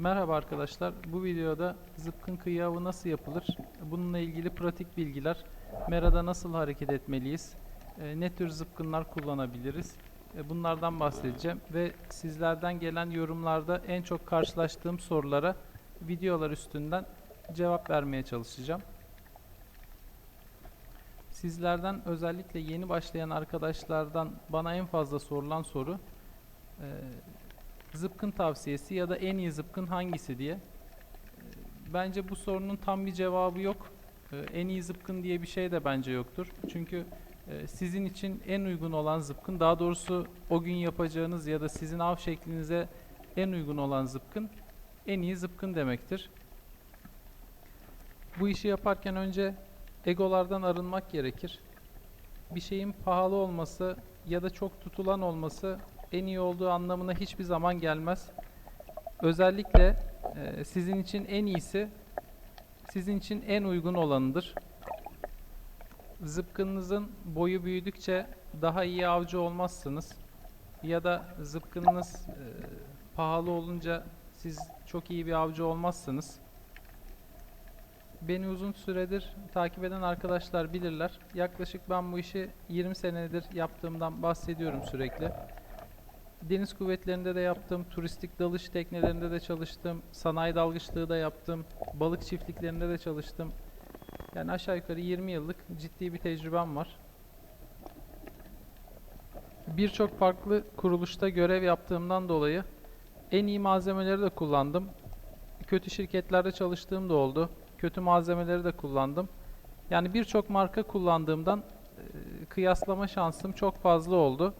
Merhaba arkadaşlar. Bu videoda zıpkın kıyı avı nasıl yapılır? Bununla ilgili pratik bilgiler. Merada nasıl hareket etmeliyiz? e, Ne tür zıpkınlar kullanabiliriz? e, Bunlardan bahsedeceğim ve sizlerden gelen yorumlarda en çok karşılaştığım sorulara videolar üstünden cevap vermeye çalışacağım. Sizlerden özellikle yeni başlayan arkadaşlardan bana en fazla sorulan soru e, zıpkın tavsiyesi ya da en iyi zıpkın hangisi diye. Bence bu sorunun tam bir cevabı yok. Ee, En iyi zıpkın diye bir şey de bence yoktur. Çünkü e, sizin için en uygun olan zıpkın, daha doğrusu o gün yapacağınız ya da sizin av şeklinize en uygun olan zıpkın en iyi zıpkın demektir. Bu işi yaparken önce egolardan arınmak gerekir. Bir şeyin pahalı olması ya da çok tutulan olması en iyi olduğu anlamına hiçbir zaman gelmez. Özellikle e, sizin için en iyisi sizin için en uygun olanıdır. Zıpkınınızın boyu büyüdükçe daha iyi avcı olmazsınız. Ya da zıpkınınız e, pahalı olunca siz çok iyi bir avcı olmazsınız. Beni uzun süredir takip eden arkadaşlar bilirler. Yaklaşık ben bu işi 20 senedir yaptığımdan bahsediyorum sürekli. Deniz kuvvetlerinde de yaptım, turistik dalış teknelerinde de çalıştım, sanayi dalgıçlığı da yaptım, balık çiftliklerinde de çalıştım. Yani aşağı yukarı 20 yıllık ciddi bir tecrübem var. Birçok farklı kuruluşta görev yaptığımdan dolayı en iyi malzemeleri de kullandım. Kötü şirketlerde çalıştığım da oldu. Kötü malzemeleri de kullandım. Yani birçok marka kullandığımdan kıyaslama şansım çok fazla oldu.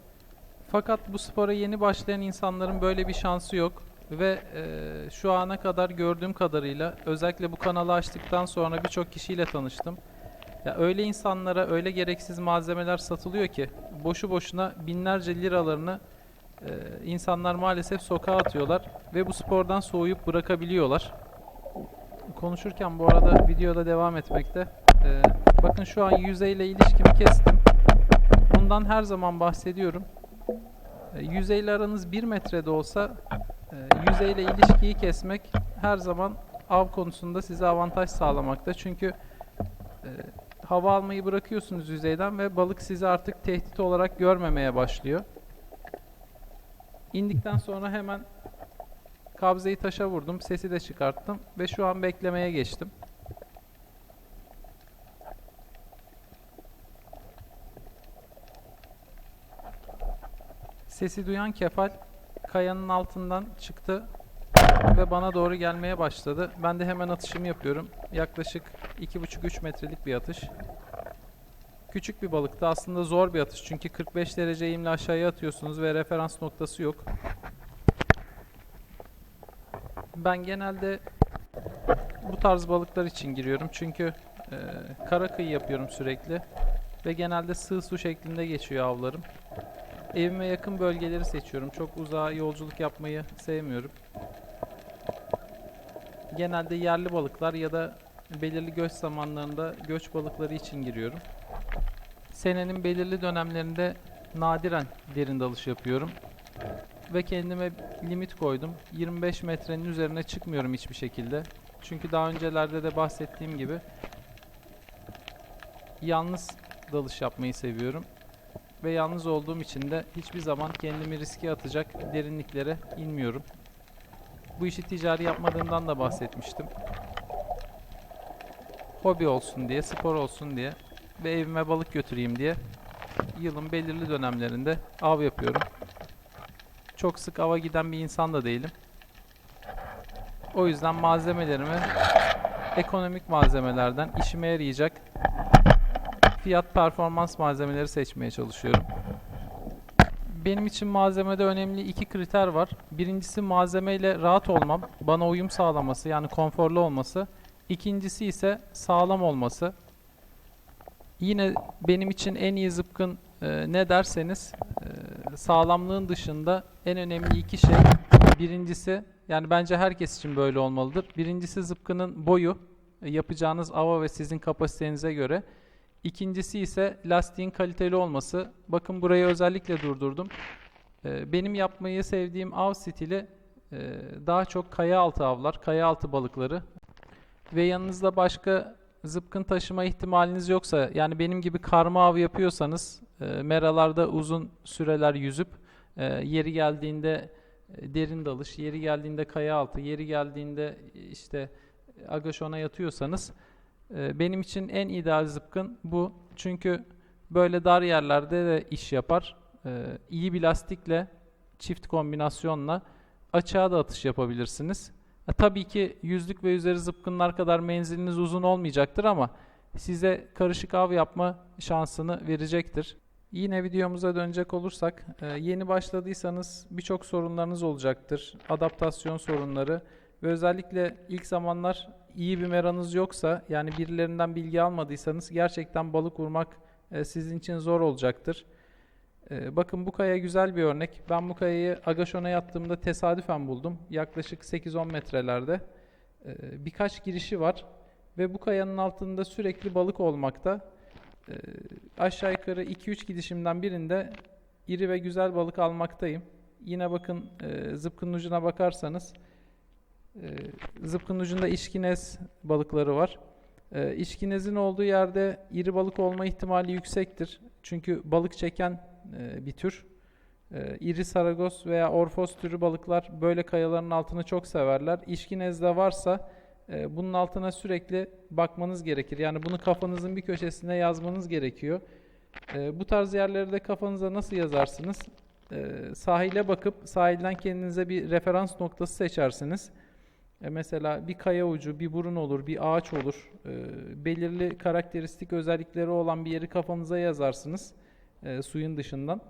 Fakat bu spora yeni başlayan insanların böyle bir şansı yok ve e, şu ana kadar gördüğüm kadarıyla özellikle bu kanalı açtıktan sonra birçok kişiyle tanıştım. Ya öyle insanlara öyle gereksiz malzemeler satılıyor ki boşu boşuna binlerce liralarını e, insanlar maalesef sokağa atıyorlar ve bu spordan soğuyup bırakabiliyorlar. Konuşurken bu arada videoda devam etmekte. E, bakın şu an yüzeyle ilişkimi kestim. Bundan her zaman bahsediyorum. E, Yüzeyle aranız 1 metrede olsa e, yüzeyle ilişkiyi kesmek her zaman av konusunda size avantaj sağlamakta. Çünkü e, hava almayı bırakıyorsunuz yüzeyden ve balık sizi artık tehdit olarak görmemeye başlıyor. İndikten sonra hemen kabzeyi taşa vurdum, sesi de çıkarttım ve şu an beklemeye geçtim. Sesi duyan kefal kayanın altından çıktı ve bana doğru gelmeye başladı. Ben de hemen atışımı yapıyorum. Yaklaşık 2,5-3 metrelik bir atış. Küçük bir balıktı. Aslında zor bir atış. Çünkü 45 derece eğimle aşağıya atıyorsunuz ve referans noktası yok. Ben genelde bu tarz balıklar için giriyorum. Çünkü e, kara kıyı yapıyorum sürekli. Ve genelde sığ su şeklinde geçiyor avlarım. Evime yakın bölgeleri seçiyorum. Çok uzağa yolculuk yapmayı sevmiyorum. Genelde yerli balıklar ya da belirli göç zamanlarında göç balıkları için giriyorum. Senenin belirli dönemlerinde nadiren derin dalış yapıyorum. Ve kendime limit koydum. 25 metrenin üzerine çıkmıyorum hiçbir şekilde. Çünkü daha öncelerde de bahsettiğim gibi yalnız dalış yapmayı seviyorum ve yalnız olduğum için de hiçbir zaman kendimi riske atacak derinliklere inmiyorum. Bu işi ticari yapmadığımdan da bahsetmiştim. Hobi olsun diye, spor olsun diye ve evime balık götüreyim diye yılın belirli dönemlerinde av yapıyorum. Çok sık ava giden bir insan da değilim. O yüzden malzemelerimi ekonomik malzemelerden işime yarayacak fiyat performans malzemeleri seçmeye çalışıyorum. Benim için malzemede önemli iki kriter var. Birincisi malzemeyle rahat olmam, bana uyum sağlaması yani konforlu olması. İkincisi ise sağlam olması. Yine benim için en iyi zıpkın e, ne derseniz e, sağlamlığın dışında en önemli iki şey. Birincisi yani bence herkes için böyle olmalıdır. Birincisi zıpkının boyu, e, yapacağınız ava ve sizin kapasitenize göre. İkincisi ise lastiğin kaliteli olması. Bakın burayı özellikle durdurdum. Ee, benim yapmayı sevdiğim av stili e, daha çok kaya altı avlar, kaya altı balıkları ve yanınızda başka zıpkın taşıma ihtimaliniz yoksa yani benim gibi karma av yapıyorsanız e, meralarda uzun süreler yüzüp e, yeri geldiğinde e, derin dalış, yeri geldiğinde kaya altı, yeri geldiğinde işte agaşona yatıyorsanız e, benim için en ideal zıpkın bu. Çünkü böyle dar yerlerde de iş yapar. E, iyi bir lastikle çift kombinasyonla açığa da atış yapabilirsiniz. Tabii ki yüzlük ve üzeri zıpkınlar kadar menziliniz uzun olmayacaktır ama size karışık av yapma şansını verecektir. Yine videomuza dönecek olursak, e, yeni başladıysanız birçok sorunlarınız olacaktır. Adaptasyon sorunları ve özellikle ilk zamanlar iyi bir meranız yoksa, yani birilerinden bilgi almadıysanız gerçekten balık vurmak e, sizin için zor olacaktır. E, bakın bu kaya güzel bir örnek. Ben bu kayayı Agaşon'a yattığımda tesadüfen buldum. Yaklaşık 8-10 metrelerde. E, birkaç girişi var ve bu kayanın altında sürekli balık olmakta. Aşağı yukarı 2-3 gidişimden birinde iri ve güzel balık almaktayım. Yine bakın e, zıpkının ucuna bakarsanız e, zıpkının ucunda işkinez balıkları var. E, işkinezin olduğu yerde iri balık olma ihtimali yüksektir. Çünkü balık çeken e, bir tür. E, iri saragos veya orfos türü balıklar böyle kayaların altını çok severler. İşkinezde varsa e, bunun altına sürekli bakmanız gerekir. Yani bunu kafanızın bir köşesine yazmanız gerekiyor. E, bu tarz yerleri de kafanıza nasıl yazarsınız? E, sahile bakıp sahilden kendinize bir referans noktası seçersiniz. E, mesela bir kaya ucu, bir burun olur, bir ağaç olur. E, belirli karakteristik özellikleri olan bir yeri kafanıza yazarsınız e, suyun dışından.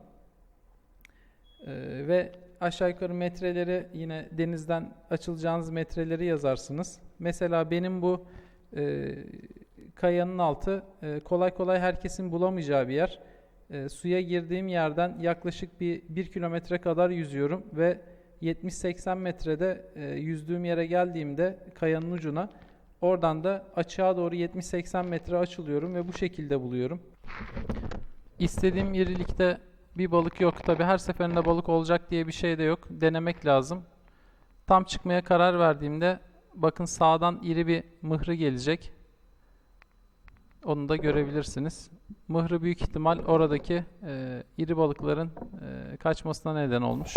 Ve aşağı yukarı metreleri yine denizden açılacağınız metreleri yazarsınız. Mesela benim bu kayanın altı kolay kolay herkesin bulamayacağı bir yer. Suya girdiğim yerden yaklaşık bir 1 kilometre kadar yüzüyorum ve 70-80 metrede e, yüzdüğüm yere geldiğimde kayanın ucuna oradan da açığa doğru 70-80 metre açılıyorum ve bu şekilde buluyorum. İstediğim irilikte bir balık yok. Tabi her seferinde balık olacak diye bir şey de yok. Denemek lazım. Tam çıkmaya karar verdiğimde bakın sağdan iri bir mıhrı gelecek. Onu da görebilirsiniz. Mıhrı büyük ihtimal oradaki e, iri balıkların e, kaçmasına neden olmuş.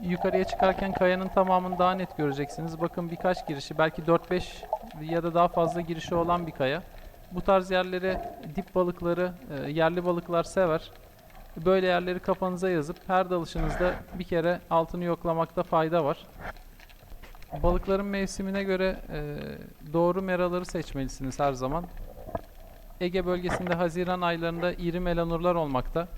Yukarıya çıkarken kayanın tamamını daha net göreceksiniz. Bakın birkaç girişi, belki 4-5 ya da daha fazla girişi olan bir kaya. Bu tarz yerleri dip balıkları, e, yerli balıklar sever. Böyle yerleri kafanıza yazıp her dalışınızda bir kere altını yoklamakta fayda var. Balıkların mevsimine göre e, doğru meraları seçmelisiniz her zaman. Ege bölgesinde Haziran aylarında iri melanurlar olmakta.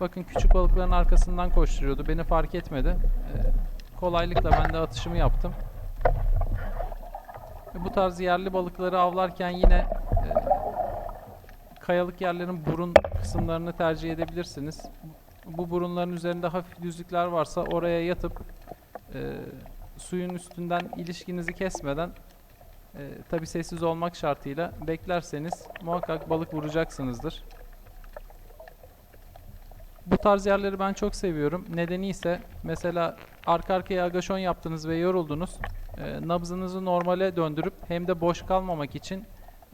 Bakın küçük balıkların arkasından koşturuyordu. Beni fark etmedi. Ee, kolaylıkla ben de atışımı yaptım. Bu tarz yerli balıkları avlarken yine e, kayalık yerlerin burun kısımlarını tercih edebilirsiniz. Bu burunların üzerinde hafif düzlükler varsa oraya yatıp e, suyun üstünden ilişkinizi kesmeden e, tabi sessiz olmak şartıyla beklerseniz muhakkak balık vuracaksınızdır. Bu tarz yerleri ben çok seviyorum. Nedeni ise mesela arka arkaya agaşon yaptınız ve yoruldunuz. E, nabzınızı normale döndürüp hem de boş kalmamak için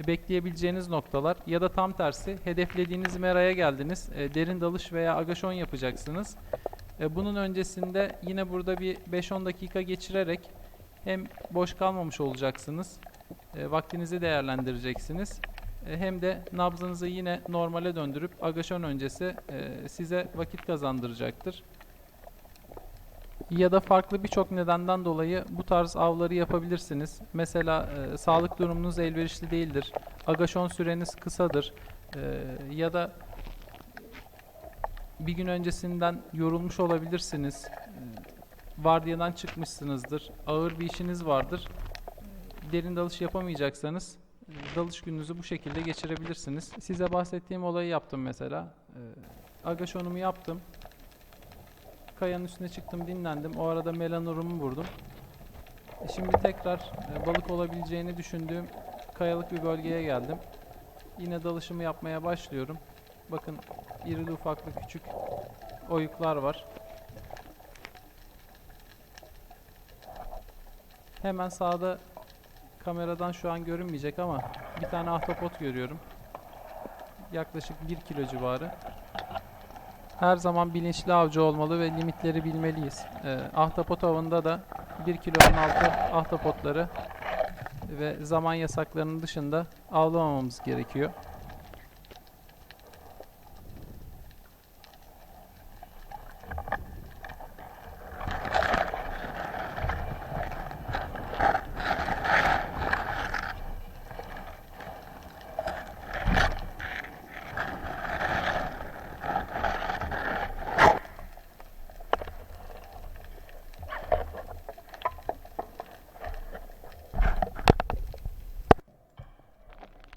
bekleyebileceğiniz noktalar ya da tam tersi hedeflediğiniz meraya geldiniz. E, derin dalış veya agaşon yapacaksınız. E, bunun öncesinde yine burada bir 5-10 dakika geçirerek hem boş kalmamış olacaksınız. E, vaktinizi değerlendireceksiniz. E, hem de nabzınızı yine normale döndürüp agaşon öncesi e, size vakit kazandıracaktır. Ya da farklı birçok nedenden dolayı bu tarz avları yapabilirsiniz. Mesela e, sağlık durumunuz elverişli değildir. Agaşon süreniz kısadır. E, ya da bir gün öncesinden yorulmuş olabilirsiniz. E, vardiyadan çıkmışsınızdır. Ağır bir işiniz vardır. Derin dalış yapamayacaksanız e, dalış gününüzü bu şekilde geçirebilirsiniz. Size bahsettiğim olayı yaptım mesela. E, agaşonumu yaptım. Kayanın üstüne çıktım, dinlendim. O arada melanurumu vurdum. E, Şimdi tekrar balık olabileceğini düşündüğüm kayalık bir bölgeye geldim. Yine dalışımı yapmaya başlıyorum. Bakın irili ufaklı küçük oyuklar var. Hemen sağda kameradan şu an görünmeyecek ama bir tane ahtapot görüyorum. Yaklaşık 1 kilo civarı. Her zaman bilinçli avcı olmalı ve limitleri bilmeliyiz. Ee, ahtapot avında da 1 kilonun altı ahtapotları ve zaman yasaklarının dışında avlamamamız gerekiyor.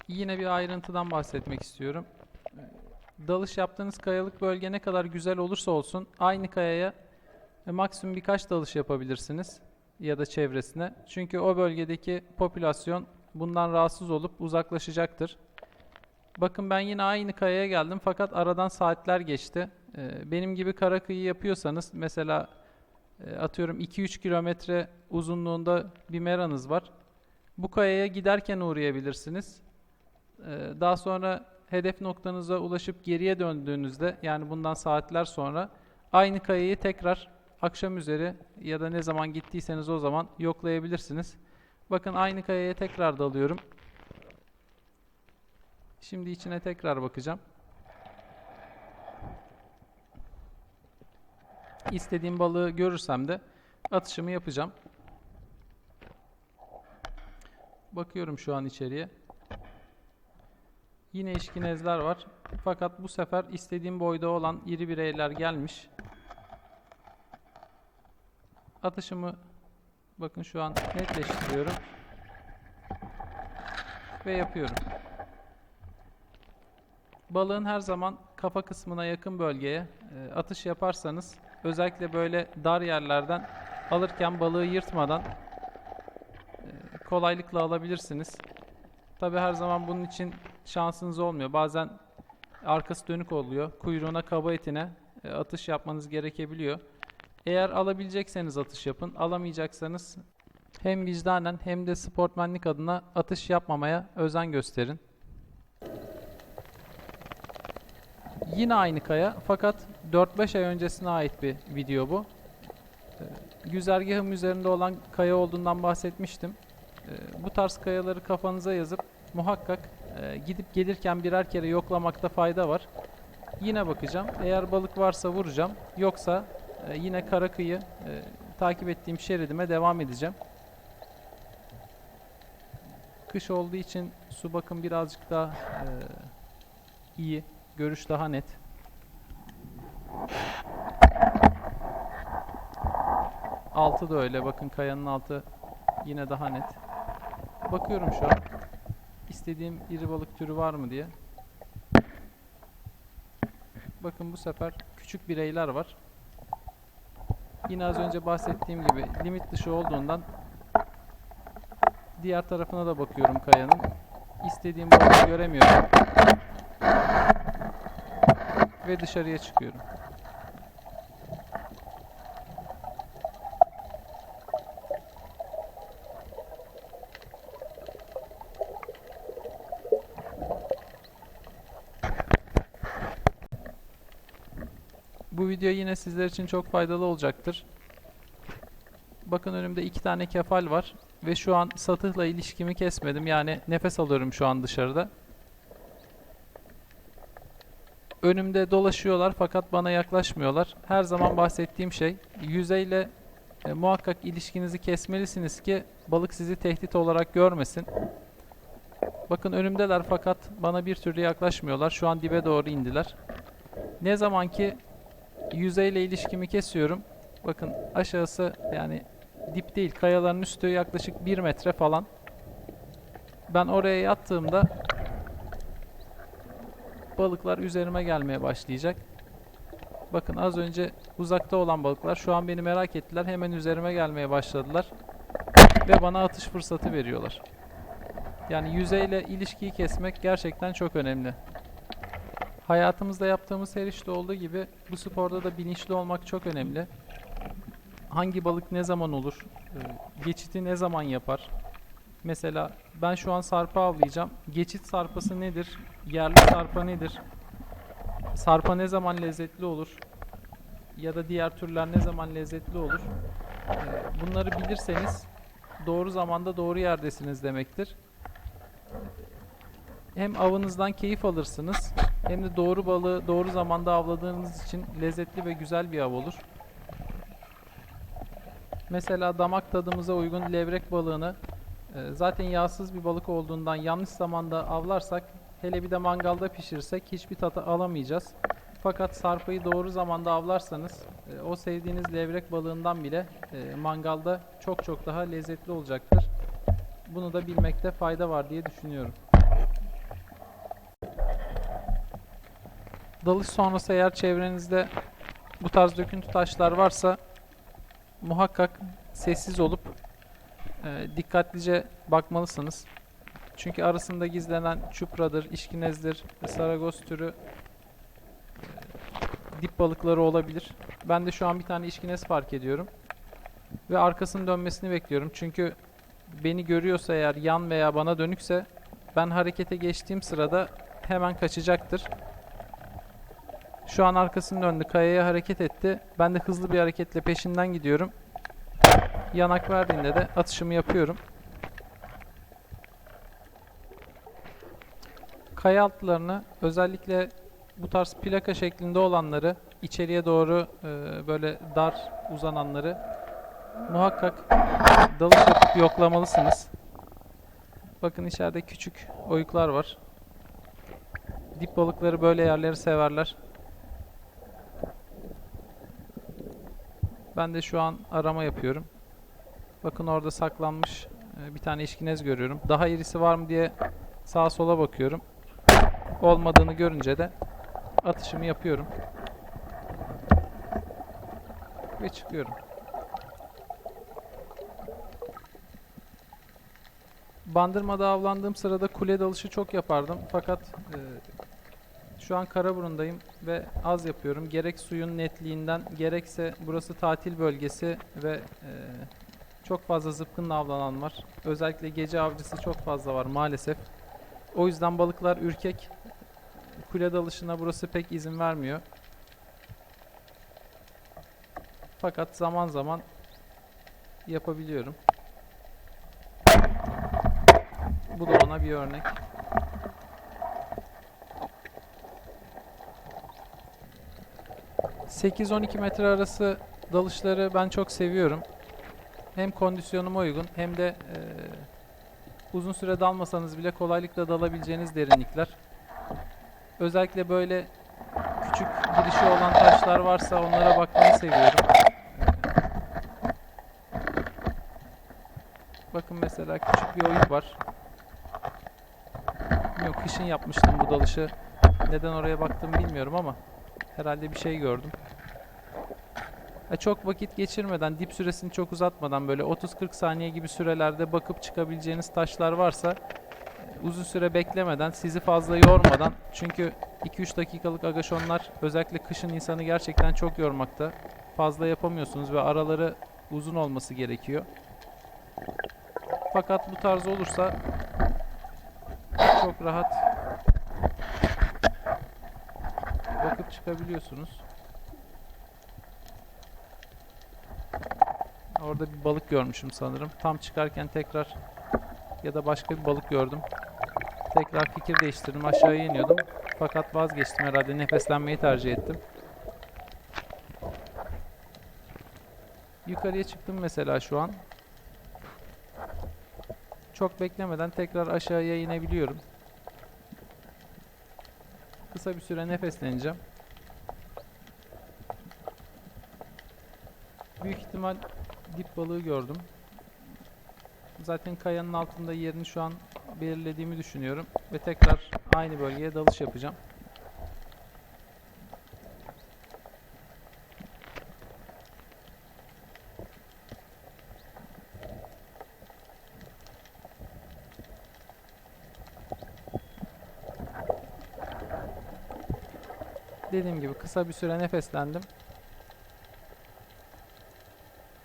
Yine bir ayrıntıdan bahsetmek istiyorum. Dalış yaptığınız kayalık bölge ne kadar güzel olursa olsun aynı kayaya e, maksimum birkaç dalış yapabilirsiniz ya da çevresine. Çünkü o bölgedeki popülasyon bundan rahatsız olup uzaklaşacaktır. Bakın ben yine aynı kayaya geldim fakat aradan saatler geçti. E, Benim gibi kara kıyı yapıyorsanız mesela e, atıyorum 2-3 kilometre uzunluğunda bir meranız var. Bu kayaya giderken uğrayabilirsiniz. Ee, Daha sonra hedef noktanıza ulaşıp geriye döndüğünüzde yani bundan saatler sonra aynı kayayı tekrar akşam üzeri ya da ne zaman gittiyseniz o zaman yoklayabilirsiniz. Bakın aynı kayaya tekrar dalıyorum. Şimdi içine tekrar bakacağım. İstediğim balığı görürsem de atışımı yapacağım. Bakıyorum şu an içeriye. Yine işkinezler var. Fakat bu sefer istediğim boyda olan iri bireyler gelmiş. Atışımı bakın şu an netleştiriyorum. Ve yapıyorum. Balığın her zaman kafa kısmına yakın bölgeye e, atış yaparsanız özellikle böyle dar yerlerden alırken balığı yırtmadan e, kolaylıkla alabilirsiniz. Tabi her zaman bunun için şansınız olmuyor. Bazen arkası dönük oluyor. Kuyruğuna, kaba etine e, atış yapmanız gerekebiliyor. Eğer alabilecekseniz atış yapın. Alamayacaksanız hem vicdanen hem de sportmenlik adına atış yapmamaya özen gösterin. Yine aynı kaya fakat 4-5 ay öncesine ait bir video bu. Ee, Güzergahım üzerinde olan kaya olduğundan bahsetmiştim. Ee, Bu tarz kayaları kafanıza yazıp muhakkak e, gidip gelirken birer kere yoklamakta fayda var. Yine bakacağım. Eğer balık varsa vuracağım. Yoksa e, yine kara kıyı e, takip ettiğim şeridime devam edeceğim. Kış olduğu için su bakım birazcık daha e, iyi. Görüş daha net. Altı da öyle. Bakın kayanın altı yine daha net. Bakıyorum şu an. İstediğim iri balık türü var mı diye. Bakın bu sefer küçük bireyler var. Yine az önce bahsettiğim gibi limit dışı olduğundan diğer tarafına da bakıyorum kayanın. İstediğim balığı göremiyorum. Ve dışarıya çıkıyorum. Video yine sizler için çok faydalı olacaktır. Bakın önümde iki tane kefal var ve şu an satıhla ilişkimi kesmedim. Yani nefes alıyorum şu an dışarıda. Önümde dolaşıyorlar fakat bana yaklaşmıyorlar. Her zaman bahsettiğim şey yüzeyle e, muhakkak ilişkinizi kesmelisiniz ki balık sizi tehdit olarak görmesin. Bakın önümdeler fakat bana bir türlü yaklaşmıyorlar. Şu an dibe doğru indiler. Ne zaman ki yüzeyle ilişkimi kesiyorum. Bakın aşağısı yani dip değil kayaların üstü yaklaşık 1 metre falan. Ben oraya yattığımda balıklar üzerime gelmeye başlayacak. Bakın az önce uzakta olan balıklar şu an beni merak ettiler. Hemen üzerime gelmeye başladılar. Ve bana atış fırsatı veriyorlar. Yani yüzeyle ilişkiyi kesmek gerçekten çok önemli. Hayatımızda yaptığımız her işte olduğu gibi bu sporda da bilinçli olmak çok önemli. Hangi balık ne zaman olur? Ee, Geçiti ne zaman yapar? Mesela ben şu an sarpa avlayacağım. Geçit sarpası nedir? Yerli sarpa nedir? Sarpa ne zaman lezzetli olur? Ya da diğer türler ne zaman lezzetli olur? Ee, Bunları bilirseniz doğru zamanda doğru yerdesiniz demektir. Hem avınızdan keyif alırsınız hem de doğru balığı doğru zamanda avladığınız için lezzetli ve güzel bir av olur. Mesela damak tadımıza uygun levrek balığını e, zaten yağsız bir balık olduğundan yanlış zamanda avlarsak hele bir de mangalda pişirsek hiçbir tat alamayacağız. Fakat sarpayı doğru zamanda avlarsanız e, o sevdiğiniz levrek balığından bile e, mangalda çok çok daha lezzetli olacaktır. Bunu da bilmekte fayda var diye düşünüyorum. Dalış sonrası eğer çevrenizde bu tarz döküntü taşlar varsa muhakkak sessiz olup e, dikkatlice bakmalısınız. Çünkü arasında gizlenen çupradır, işkinezdir, saragoz türü e, dip balıkları olabilir. Ben de şu an bir tane işkinez fark ediyorum. Ve arkasının dönmesini bekliyorum. Çünkü beni görüyorsa eğer yan veya bana dönükse ben harekete geçtiğim sırada hemen kaçacaktır. Şu an arkasını döndü, kayaya hareket etti. Ben de hızlı bir hareketle peşinden gidiyorum. Yanak verdiğinde de atışımı yapıyorum. Kaya altlarını özellikle bu tarz plaka şeklinde olanları içeriye doğru e, böyle dar uzananları muhakkak dalış yapıp yoklamalısınız. Bakın içeride küçük oyuklar var. Dip balıkları böyle yerleri severler. Ben de şu an arama yapıyorum. Bakın orada saklanmış e, bir tane işkinez görüyorum. Daha irisi var mı diye sağa sola bakıyorum. Olmadığını görünce de atışımı yapıyorum. Ve çıkıyorum. Bandırmada avlandığım sırada kule dalışı çok yapardım. Fakat e, şu an Karaburun'dayım ve az yapıyorum. Gerek suyun netliğinden gerekse burası tatil bölgesi ve e, çok fazla zıpkınla avlanan var. Özellikle gece avcısı çok fazla var maalesef. O yüzden balıklar ürkek. Kule dalışına burası pek izin vermiyor. Fakat zaman zaman yapabiliyorum. Bu da ona bir örnek. 8-12 metre arası dalışları ben çok seviyorum. Hem kondisyonuma uygun hem de eee, uzun süre dalmasanız bile kolaylıkla dalabileceğiniz derinlikler. Özellikle böyle küçük girişi olan taşlar varsa onlara bakmayı seviyorum. Bakın mesela küçük bir oyuk var. Yok kışın yapmıştım bu dalışı. Neden oraya baktım bilmiyorum ama herhalde bir şey gördüm. Çok vakit geçirmeden, dip süresini çok uzatmadan böyle 30-40 saniye gibi sürelerde bakıp çıkabileceğiniz taşlar varsa e, uzun süre beklemeden, sizi fazla yormadan çünkü 2-3 dakikalık agaşonlar özellikle kışın insanı gerçekten çok yormakta. Fazla yapamıyorsunuz ve araları uzun olması gerekiyor. Fakat bu tarz olursa çok rahat bakıp çıkabiliyorsunuz. Orada bir balık görmüşüm sanırım. Tam çıkarken tekrar ya da başka bir balık gördüm. Tekrar fikir değiştirdim. Aşağıya iniyordum. Fakat vazgeçtim herhalde. Nefeslenmeyi tercih ettim. Yukarıya çıktım mesela şu an. Çok beklemeden tekrar aşağıya inebiliyorum. Kısa bir süre nefesleneceğim. Büyük ihtimal dip balığı gördüm. Zaten kayanın altında yerini şu an belirlediğimi düşünüyorum. Ve tekrar aynı bölgeye dalış yapacağım. Dediğim gibi kısa bir süre nefeslendim.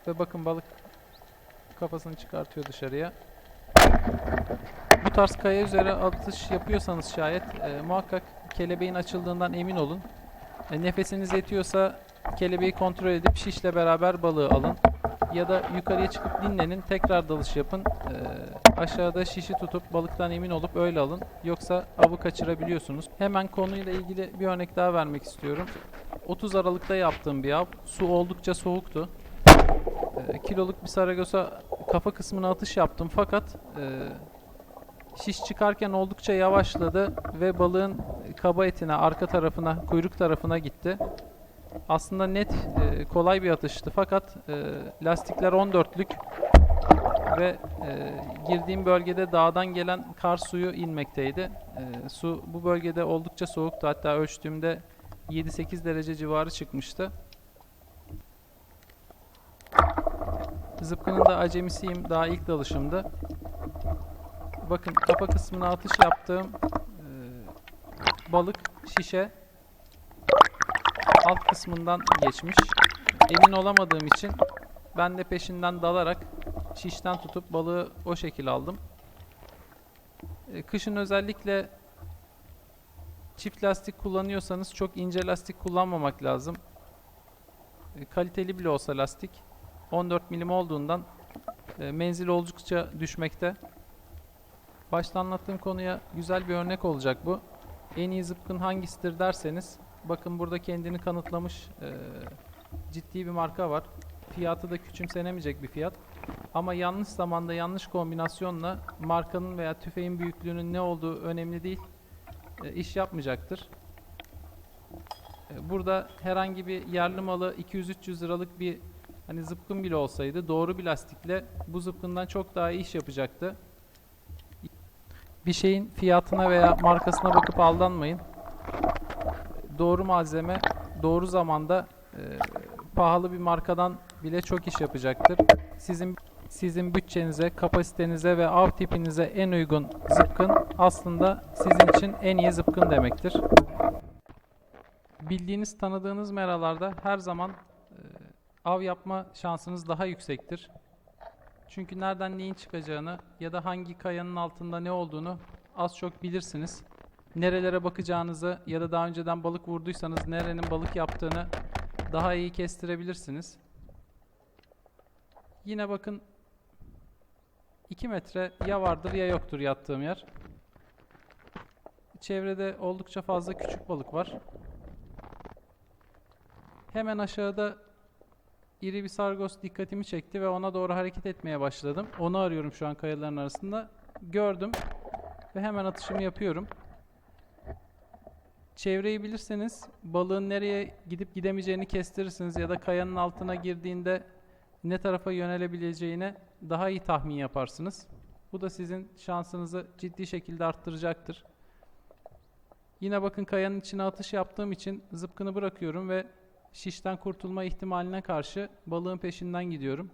Ve bakın balık kafasını çıkartıyor dışarıya. Bu tarz kaya üzere atış yapıyorsanız şayet e, muhakkak kelebeğin açıldığından emin olun. E, nefesiniz yetiyorsa kelebeği kontrol edip şişle beraber balığı alın. Ya da yukarıya çıkıp dinlenin, tekrar dalış yapın. E, aşağıda şişi tutup balıktan emin olup öyle alın. Yoksa avı kaçırabiliyorsunuz. Hemen konuyla ilgili bir örnek daha vermek istiyorum. 30 Aralık'ta yaptığım bir av. Su oldukça soğuktu. E, kiloluk bir saragosa kafa kısmına atış yaptım fakat e, şiş çıkarken oldukça yavaşladı ve balığın kaba etine, arka tarafına, kuyruk tarafına gitti. Aslında net e, kolay bir atıştı fakat e, lastikler 14'lük ve e, girdiğim bölgede dağdan gelen kar suyu inmekteydi. E, su bu bölgede oldukça soğuktu. Hatta ölçtüğümde 7-8 derece civarı çıkmıştı. Zıpkının da acemisiyim. Daha ilk dalışımdı. Bakın kafa kısmına atış yaptığım e, balık şişe alt kısmından geçmiş. Emin olamadığım için ben de peşinden dalarak şişten tutup balığı o şekil aldım. E, kışın özellikle çift lastik kullanıyorsanız çok ince lastik kullanmamak lazım. E, kaliteli bile olsa lastik 14 milim olduğundan e, menzil oldukça düşmekte. Başta anlattığım konuya güzel bir örnek olacak bu. En iyi zıpkın hangisidir derseniz bakın burada kendini kanıtlamış e, ciddi bir marka var. Fiyatı da küçümsenemeyecek bir fiyat. Ama yanlış zamanda yanlış kombinasyonla markanın veya tüfeğin büyüklüğünün ne olduğu önemli değil. E, iş yapmayacaktır. E, burada herhangi bir yerli malı 200-300 liralık bir hani zıpkın bile olsaydı doğru bir lastikle bu zıpkından çok daha iyi iş yapacaktı. Bir şeyin fiyatına veya markasına bakıp aldanmayın. Doğru malzeme, doğru zamanda e, pahalı bir markadan bile çok iş yapacaktır. Sizin sizin bütçenize, kapasitenize ve av tipinize en uygun zıpkın aslında sizin için en iyi zıpkın demektir. Bildiğiniz, tanıdığınız meralarda her zaman av yapma şansınız daha yüksektir. Çünkü nereden neyin çıkacağını ya da hangi kayanın altında ne olduğunu az çok bilirsiniz. Nerelere bakacağınızı ya da daha önceden balık vurduysanız nerenin balık yaptığını daha iyi kestirebilirsiniz. Yine bakın 2 metre ya vardır ya yoktur yattığım yer. Çevrede oldukça fazla küçük balık var. Hemen aşağıda iri bir sargos dikkatimi çekti ve ona doğru hareket etmeye başladım. Onu arıyorum şu an kayaların arasında. Gördüm ve hemen atışımı yapıyorum. Çevreyi bilirseniz balığın nereye gidip gidemeyeceğini kestirirsiniz ya da kayanın altına girdiğinde ne tarafa yönelebileceğine daha iyi tahmin yaparsınız. Bu da sizin şansınızı ciddi şekilde arttıracaktır. Yine bakın kayanın içine atış yaptığım için zıpkını bırakıyorum ve şişten kurtulma ihtimaline karşı balığın peşinden gidiyorum.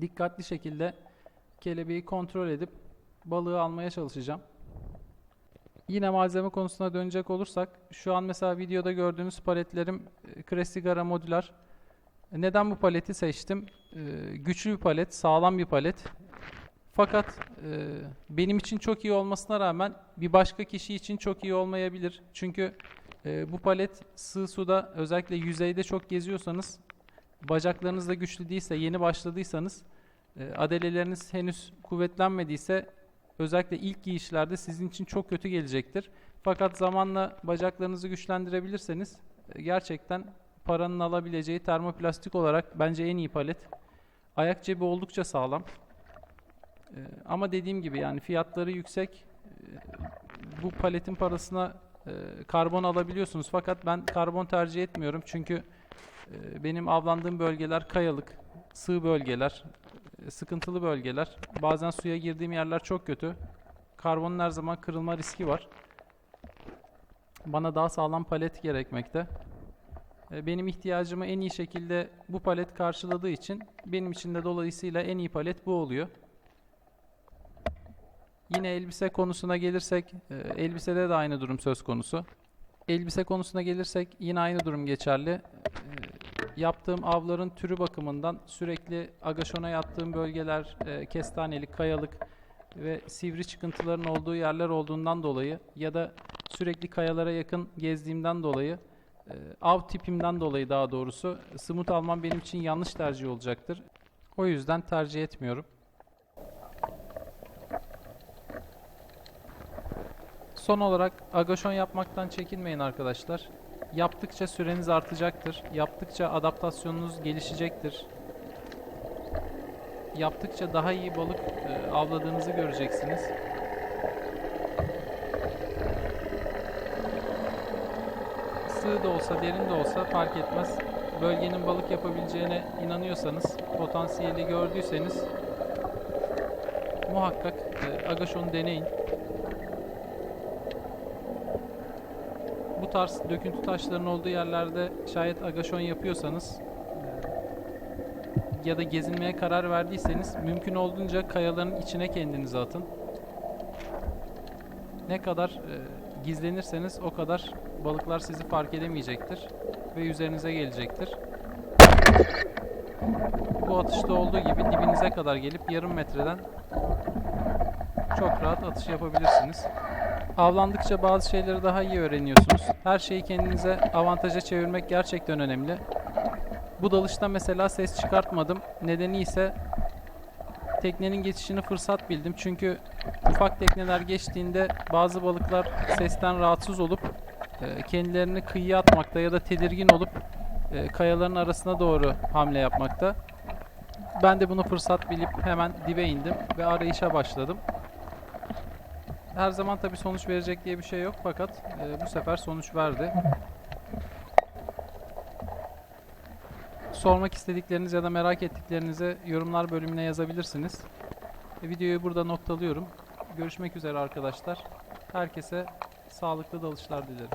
Dikkatli şekilde kelebeği kontrol edip balığı almaya çalışacağım. Yine malzeme konusuna dönecek olursak şu an mesela videoda gördüğünüz paletlerim Cresigara modüler. Neden bu paleti seçtim? E, güçlü bir palet, sağlam bir palet. Fakat e, benim için çok iyi olmasına rağmen bir başka kişi için çok iyi olmayabilir. Çünkü e, bu palet sığ suda özellikle yüzeyde çok geziyorsanız bacaklarınız da güçlü değilse yeni başladıysanız e, adeleleriniz henüz kuvvetlenmediyse özellikle ilk giyişlerde sizin için çok kötü gelecektir. Fakat zamanla bacaklarınızı güçlendirebilirseniz e, gerçekten paranın alabileceği termoplastik olarak bence en iyi palet. Ayak cebi oldukça sağlam. E, ama dediğim gibi yani fiyatları yüksek. E, bu paletin parasına e, karbon alabiliyorsunuz. Fakat ben karbon tercih etmiyorum. Çünkü e, benim avlandığım bölgeler kayalık, sığ bölgeler, e, sıkıntılı bölgeler. Bazen suya girdiğim yerler çok kötü. Karbonun her zaman kırılma riski var. Bana daha sağlam palet gerekmekte. E, Benim ihtiyacımı en iyi şekilde bu palet karşıladığı için benim için de dolayısıyla en iyi palet bu oluyor. Yine elbise konusuna gelirsek, e, elbisede de aynı durum söz konusu. Elbise konusuna gelirsek yine aynı durum geçerli. Ee, Yaptığım avların türü bakımından sürekli agaşona yattığım bölgeler, e, kestanelik, kayalık ve sivri çıkıntıların olduğu yerler olduğundan dolayı ya da sürekli kayalara yakın gezdiğimden dolayı e, av tipimden dolayı daha doğrusu smut almam benim için yanlış tercih olacaktır. O yüzden tercih etmiyorum. Son olarak agaşon yapmaktan çekinmeyin arkadaşlar. Yaptıkça süreniz artacaktır. Yaptıkça adaptasyonunuz gelişecektir. Yaptıkça daha iyi balık e, avladığınızı göreceksiniz. Sığ da olsa, derin de olsa fark etmez. Bölgenin balık yapabileceğine inanıyorsanız, potansiyeli gördüyseniz muhakkak e, agaşonu deneyin. Tarz döküntü taşlarının olduğu yerlerde şayet agaşon yapıyorsanız e, ya da gezinmeye karar verdiyseniz mümkün olduğunca kayaların içine kendinizi atın. Ne kadar e, gizlenirseniz o kadar balıklar sizi fark edemeyecektir ve üzerinize gelecektir. Bu atışta olduğu gibi dibinize kadar gelip yarım metreden çok rahat atış yapabilirsiniz. Avlandıkça bazı şeyleri daha iyi öğreniyorsunuz. Her şeyi kendinize avantaja çevirmek gerçekten önemli. Bu dalışta mesela ses çıkartmadım. Nedeni ise teknenin geçişini fırsat bildim. Çünkü ufak tekneler geçtiğinde bazı balıklar sesten rahatsız olup e, kendilerini kıyıya atmakta ya da tedirgin olup e, kayaların arasına doğru hamle yapmakta. Ben de bunu fırsat bilip hemen dibe indim ve arayışa başladım. Her zaman tabii sonuç verecek diye bir şey yok fakat e, bu sefer sonuç verdi. Sormak istedikleriniz ya da merak ettiklerinizi yorumlar bölümüne yazabilirsiniz. E, videoyu burada noktalıyorum. Görüşmek üzere arkadaşlar. Herkese sağlıklı dalışlar dilerim.